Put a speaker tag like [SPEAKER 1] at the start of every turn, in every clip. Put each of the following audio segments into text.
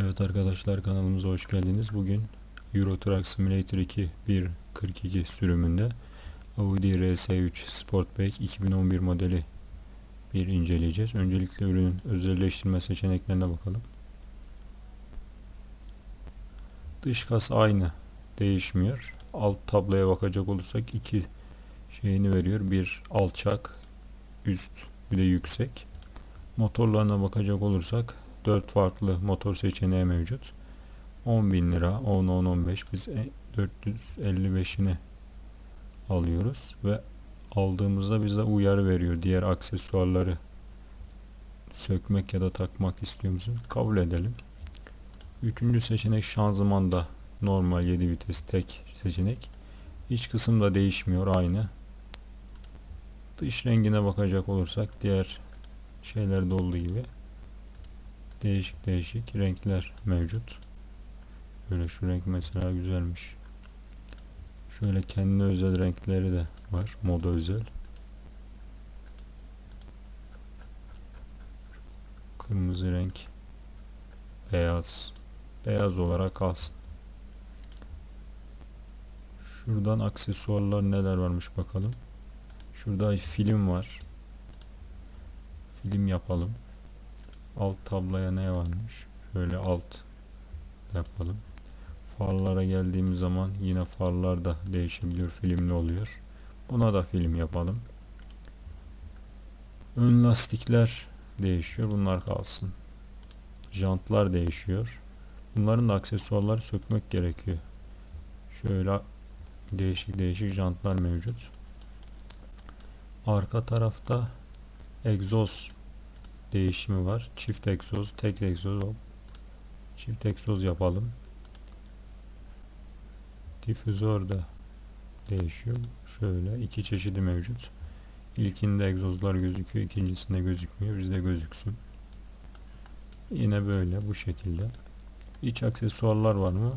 [SPEAKER 1] Evet arkadaşlar kanalımıza hoş geldiniz. Bugün Euro Truck Simulator 2 1.42 sürümünde Audi RS3 Sportback 2011 modeli bir inceleyeceğiz. Öncelikle ürünün özelleştirme seçeneklerine bakalım. Dış kas aynı değişmiyor. Alt tabloya bakacak olursak iki şeyini veriyor. Bir alçak, üst bir de yüksek. Motorlarına bakacak olursak 4 farklı motor seçeneği mevcut. 10.000 lira, 10, 10, 15 biz e- 455'ini alıyoruz ve aldığımızda bize uyarı veriyor. Diğer aksesuarları sökmek ya da takmak istiyor? Kabul edelim. Üçüncü seçenek şanzımanda normal 7 vites tek seçenek. İç kısım da değişmiyor aynı. Dış rengine bakacak olursak diğer şeylerde olduğu gibi değişik değişik renkler mevcut. Böyle şu renk mesela güzelmiş. Şöyle kendine özel renkleri de var. Moda özel. Kırmızı renk. Beyaz. Beyaz olarak kalsın. Şuradan aksesuarlar neler varmış bakalım. Şurada film var. Film yapalım. Alt tabloya ne varmış? Şöyle alt yapalım. Farlara geldiğimiz zaman yine farlar da değişebiliyor. Filmli oluyor. Buna da film yapalım. Ön lastikler değişiyor. Bunlar kalsın. Jantlar değişiyor. Bunların da aksesuarları sökmek gerekiyor. Şöyle değişik değişik jantlar mevcut. Arka tarafta egzoz değişimi var. Çift egzoz, tek egzoz. Çift egzoz yapalım. Difüzör de değişiyor. Şöyle iki çeşidi mevcut. İlkinde egzozlar gözüküyor, ikincisinde gözükmüyor. Bizde gözüksün. Yine böyle bu şekilde. İç aksesuarlar var mı?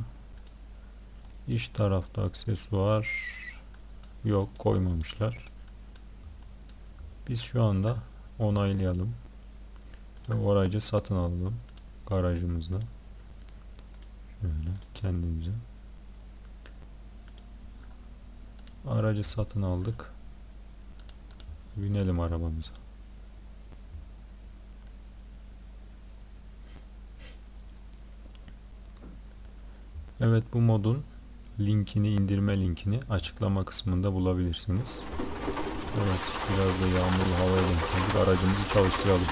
[SPEAKER 1] İç tarafta aksesuar yok koymamışlar. Biz şu anda onaylayalım ve aracı satın alalım garajımızda. Şöyle kendimize. Aracı satın aldık. Binelim arabamıza. Evet bu modun linkini indirme linkini açıklama kısmında bulabilirsiniz. Evet biraz da yağmurlu havaya denk geldik. Aracımızı çalıştıralım.